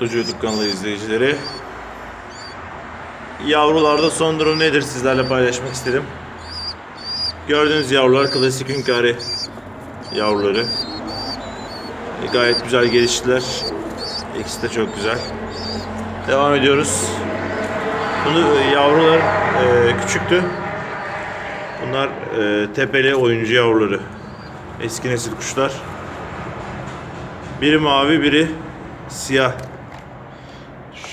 Hoca YouTube kanalı izleyicileri. Yavrularda son durum nedir sizlerle paylaşmak istedim. Gördüğünüz yavrular klasik hünkâri yavruları. E, Gayet güzel geliştiler. İkisi de çok güzel. Devam ediyoruz. Bunu e, yavrular e, küçüktü. Bunlar e, tepeli oyuncu yavruları. Eski nesil kuşlar. Biri mavi, biri siyah.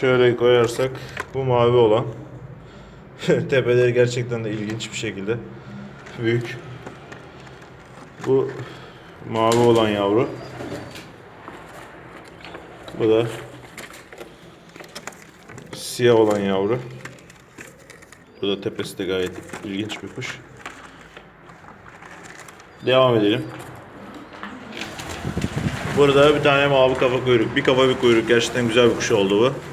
Şöyle koyarsak bu mavi olan. Tepeleri gerçekten de ilginç bir şekilde büyük. Bu mavi olan yavru. Bu da siyah olan yavru. Bu da tepesi de gayet ilginç bir kuş. Devam edelim. Burada bir tane mavi kafa kuyruk. Bir kafa bir kuyruk. Gerçekten güzel bir kuş oldu bu.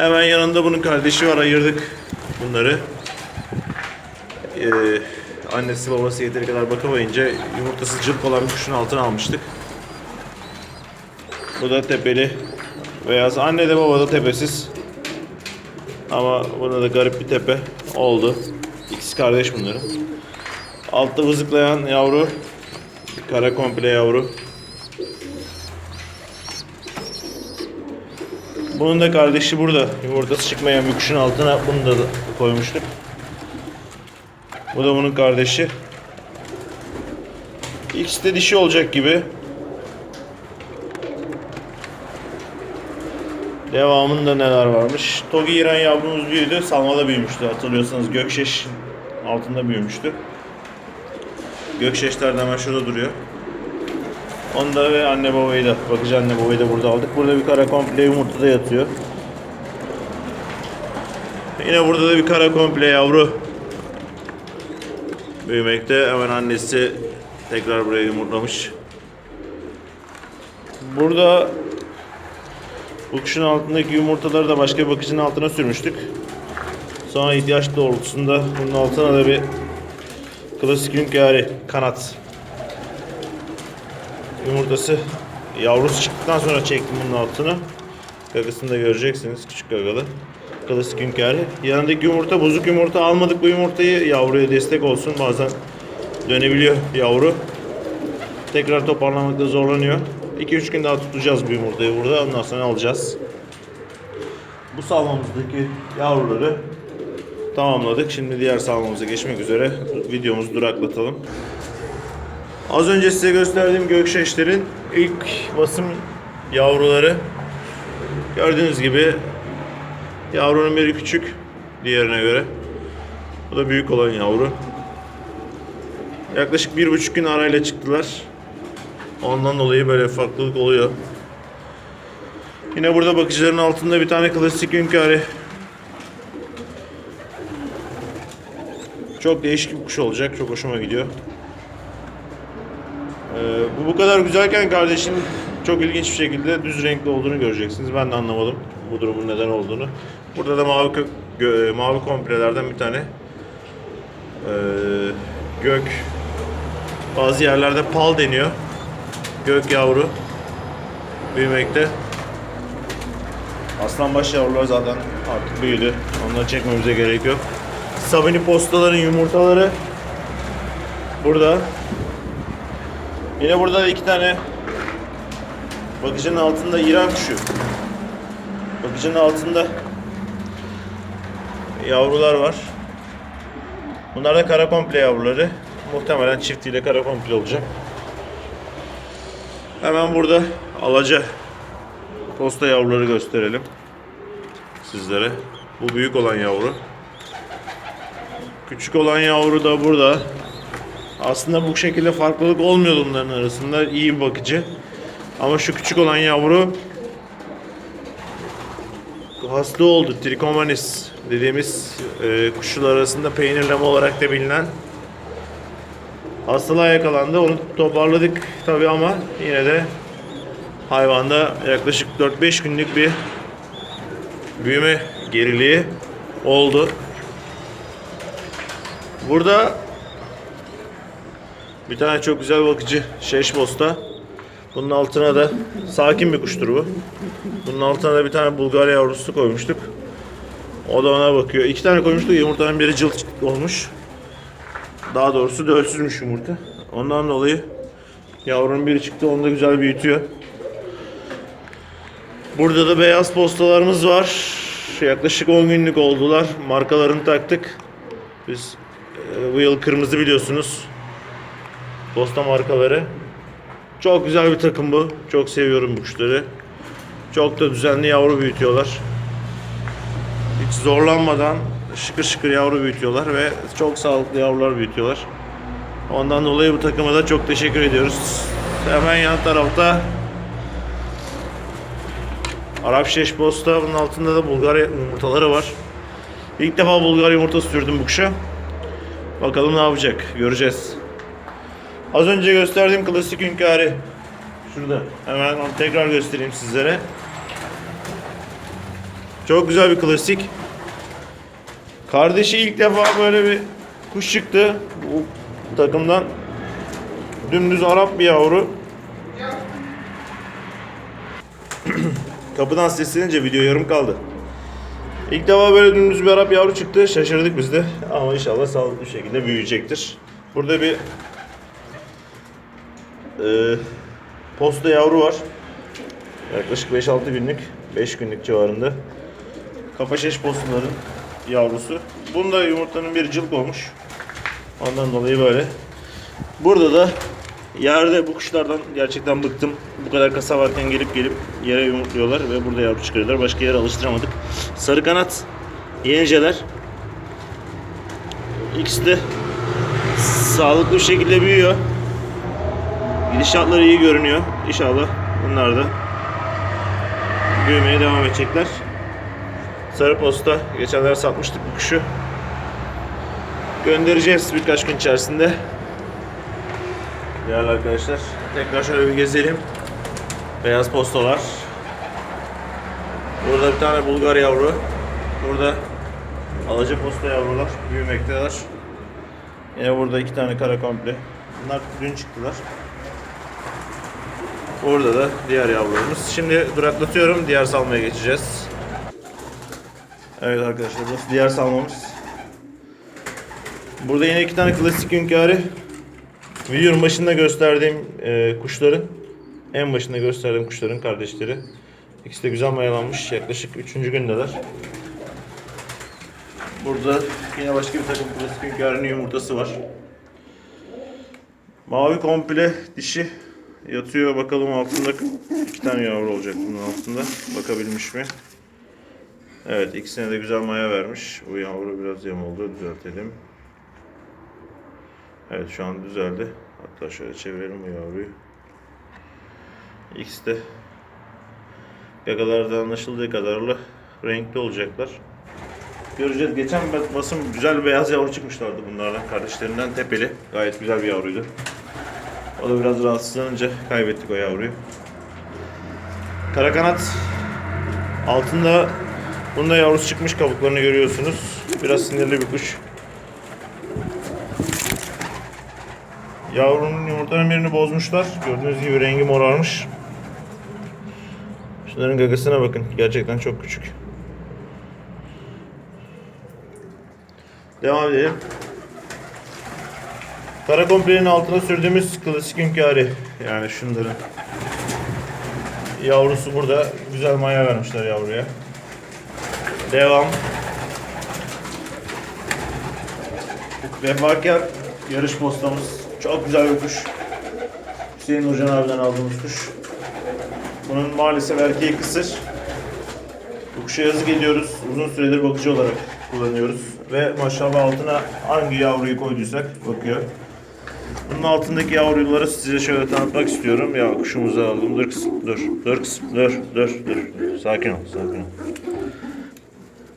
Hemen yanında bunun kardeşi var. Ayırdık bunları. Ee, annesi babası yeteri kadar bakamayınca yumurtası cılk olan bir kuşun altına almıştık. Bu da tepeli. Beyaz. Anne de baba da tepesiz. Ama bunda da garip bir tepe oldu. İkisi kardeş bunların. Altta vızıklayan yavru. Kara komple yavru. Bunun da kardeşi burada. Yumurtası çıkmayan bir kuşun altına bunu da koymuştuk. Bu da bunun kardeşi. İkisi de dişi olacak gibi. Devamında neler varmış? Togi İran yavrumuz büyüdü. Salmada büyümüştü. Hatırlıyorsanız Gökşeş altında büyümüştü. Gökşeşler de hemen şurada duruyor. Onda ve anne babayı da, bakıcı anne babayı da burada aldık. Burada bir kara komple yumurtada yatıyor. Yine burada da bir kara komple yavru büyümekte. Hemen annesi tekrar buraya yumurtlamış. Burada bu kuşun altındaki yumurtaları da başka bir bakıcının altına sürmüştük. Sonra ihtiyaç doğrultusunda bunun altına da bir klasik hünkâri kanat yumurtası yavrusu çıktıktan sonra çektim bunun altını. Gagasını da göreceksiniz küçük gagalı. Klasik hünkâri. Yanındaki yumurta bozuk yumurta almadık bu yumurtayı yavruya destek olsun. Bazen dönebiliyor yavru. Tekrar toparlamakta zorlanıyor. 2-3 gün daha tutacağız bu yumurtayı burada. Ondan sonra alacağız. Bu salmamızdaki yavruları tamamladık. Şimdi diğer salmamıza geçmek üzere videomuzu duraklatalım. Az önce size gösterdiğim gökşeşlerin ilk basım yavruları. Gördüğünüz gibi yavrunun biri küçük diğerine göre. Bu da büyük olan yavru. Yaklaşık bir buçuk gün arayla çıktılar. Ondan dolayı böyle farklılık oluyor. Yine burada bakıcıların altında bir tane klasik hünkâri. Çok değişik bir kuş olacak. Çok hoşuma gidiyor. Ee, bu bu kadar güzelken kardeşim çok ilginç bir şekilde düz renkli olduğunu göreceksiniz. Ben de anlamadım bu durumun neden olduğunu. Burada da mavi kö- gö- mavi komplelerden bir tane ee, gök bazı yerlerde pal deniyor. Gök yavru büyümekte. Aslanbaş yavrular zaten artık büyüdü. Onları çekmemize gerek yok. Sabini postaların yumurtaları burada. Yine burada iki tane bakıcının altında İran kuşu. Bakıcının altında yavrular var. Bunlar da kara komple yavruları. Muhtemelen çiftiyle kara komple olacak. Hemen burada alaca posta yavruları gösterelim sizlere. Bu büyük olan yavru. Küçük olan yavru da burada. Aslında bu şekilde farklılık olmuyor bunların arasında. İyi bir bakıcı. Ama şu küçük olan yavru hasta oldu. Trichomanis dediğimiz e, kuşlar arasında peynirleme olarak da bilinen hastalığa yakalandı. Onu toparladık tabi ama yine de hayvanda yaklaşık 4-5 günlük bir büyüme geriliği oldu. Burada bir tane çok güzel bakıcı Şeşbos'ta Bunun altına da sakin bir kuştur bu. Bunun altına da bir tane Bulgar yavrusu koymuştuk. O da ona bakıyor. İki tane koymuştuk. Yumurtanın biri cılç olmuş. Daha doğrusu dölsüzmüş yumurta. Ondan dolayı yavrunun biri çıktı. Onu da güzel büyütüyor. Burada da beyaz postalarımız var. Yaklaşık 10 günlük oldular. Markalarını taktık. Biz e, bu yıl kırmızı biliyorsunuz. Posta markaları. Çok güzel bir takım bu. Çok seviyorum bu kuşları. Çok da düzenli yavru büyütüyorlar. Hiç zorlanmadan şıkır şıkır yavru büyütüyorlar ve çok sağlıklı yavrular büyütüyorlar. Ondan dolayı bu takıma da çok teşekkür ediyoruz. Hemen yan tarafta Arap şeş posta. Bunun altında da Bulgar yumurtaları var. İlk defa Bulgar yumurtası sürdüm bu kuşa. Bakalım ne yapacak. Göreceğiz. Az önce gösterdiğim klasik hünkârı. Şurada. Hemen onu tekrar göstereyim sizlere. Çok güzel bir klasik. Kardeşi ilk defa böyle bir kuş çıktı. Bu takımdan. Dümdüz Arap bir yavru. Kapıdan seslenince video yarım kaldı. İlk defa böyle dümdüz bir Arap yavru çıktı. Şaşırdık biz de. Ama inşallah sağlıklı bir şekilde büyüyecektir. Burada bir e, posta yavru var. Yaklaşık 5-6 günlük, 5 günlük civarında. Kafa şeş postaların yavrusu. Bunda yumurtanın bir cılk olmuş. Ondan dolayı böyle. Burada da yerde bu kuşlardan gerçekten bıktım. Bu kadar kasa varken gelip gelip yere yumurtluyorlar ve burada yavru çıkarıyorlar. Başka yere alıştıramadık. Sarı kanat yeniceler. İkisi de sağlıklı bir şekilde büyüyor. Gidişatları iyi görünüyor. İnşallah bunlar da büyümeye devam edecekler. Sarı posta. Geçenlerde satmıştık bu kuşu. Göndereceğiz birkaç gün içerisinde. Değerli arkadaşlar. Tekrar şöyle bir gezelim. Beyaz postalar. Burada bir tane Bulgar yavru. Burada alaca posta yavrular büyümekteler. Yine burada iki tane kara komple. Bunlar dün çıktılar. Orada da diğer yavrularımız. Şimdi duraklatıyorum. Diğer salmaya geçeceğiz. Evet arkadaşlar burası diğer salmamız. Burada yine iki tane klasik hünkârı. Videonun başında gösterdiğim e, kuşların en başında gösterdiğim kuşların kardeşleri. İkisi de güzel mayalanmış. Yaklaşık 3. gündeler. Burada yine başka bir takım klasik hünkârının yumurtası var. Mavi komple dişi yatıyor. Bakalım altında iki tane yavru olacak bunun altında. Bakabilmiş mi? Evet ikisine de güzel maya vermiş. Bu yavru biraz yem oldu. Düzeltelim. Evet şu an düzeldi. Hatta şöyle çevirelim bu yavruyu. İkisi de gagalarda anlaşıldığı kadarıyla renkli olacaklar. Göreceğiz. Geçen basım güzel beyaz yavru çıkmışlardı bunlardan. Kardeşlerinden tepeli. Gayet güzel bir yavruydu. O da biraz rahatsızlanınca kaybettik o yavruyu. Kara kanat altında bunda yavrusu çıkmış kabuklarını görüyorsunuz. Biraz sinirli bir kuş. Yavrunun yumurtanın birini bozmuşlar. Gördüğünüz gibi rengi morarmış. Şunların gagasına bakın. Gerçekten çok küçük. Devam edelim. Kara komplenin altına sürdüğümüz klasik hünkârı. Yani şunların. Yavrusu burada. Güzel maya vermişler yavruya. Devam. Vefakar yarış postamız. Çok güzel bir kuş. Hüseyin Nurcan abiden aldığımız kuş. Bunun maalesef erkeği kısır. Bu kuşa yazık ediyoruz. Uzun süredir bakıcı olarak kullanıyoruz. Ve maşallah altına hangi yavruyu koyduysak bakıyor. Bunun altındaki yavruları size şöyle tanıtmak istiyorum. Ya kuşumuzu aldım. Dur kızım, dur. Dur kızım, dur, dur, dur. Sakin ol, sakin ol.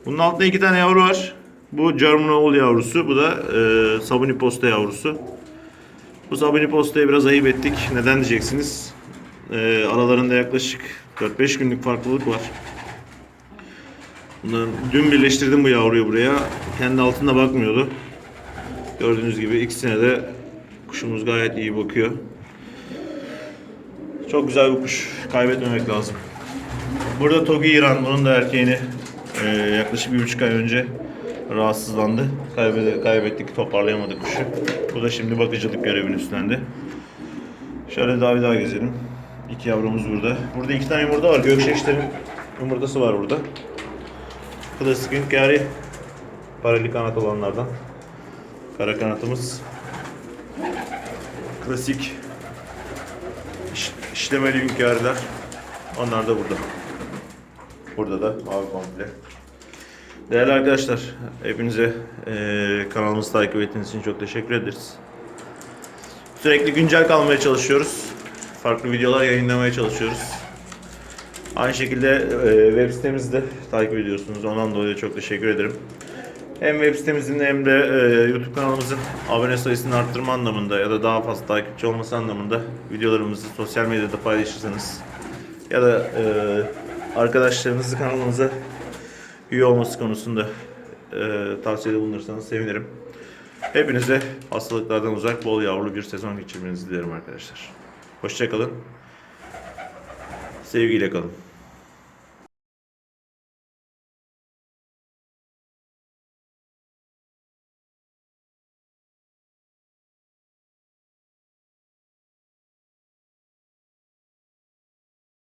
Bunun altında iki tane yavru var. Bu German Owl yavrusu. Bu da e, Sabuni Posta yavrusu. Bu Sabuni Posta'ya biraz ayıp ettik. Neden diyeceksiniz? E, aralarında yaklaşık 4-5 günlük farklılık var. Bundan dün birleştirdim bu yavruyu buraya. Kendi altında bakmıyordu. Gördüğünüz gibi ikisine de kuşumuz gayet iyi bakıyor. Çok güzel bir kuş. Kaybetmemek lazım. Burada Togi İran. Bunun da erkeğini e, yaklaşık bir buçuk ay önce rahatsızlandı. Kaybede, kaybettik, toparlayamadık kuşu. Bu da şimdi bakıcılık görevini üstlendi. Şöyle daha bir daha gezelim. İki yavrumuz burada. Burada iki tane yumurta var. Gökşeşlerin yumurtası var burada. Klasik hünkâri parali kanat olanlardan. Kara kanatımız. Klasik iş- işlemeli hünkârlar. Onlar da burada. Burada da mavi komple. Değerli arkadaşlar, hepinize eee kanalımızı takip ettiğiniz için çok teşekkür ederiz. Sürekli güncel kalmaya çalışıyoruz. Farklı videolar yayınlamaya çalışıyoruz. Aynı şekilde eee, web sitemizi de takip ediyorsunuz. Ondan dolayı çok teşekkür ederim. Hem web sitemizin hem de eee, YouTube kanalımızın abone sayısını arttırma anlamında ya da daha fazla takipçi olması anlamında videolarımızı sosyal medyada paylaşırsanız ya da eee arkadaşlarınızı kanalımıza üye olması konusunda eee tavsiyede bulunursanız sevinirim. Hepinize hastalıklardan uzak, bol yavrulu bir sezon geçirmenizi dilerim arkadaşlar. Hoşçakalın. Sevgiyle kalın.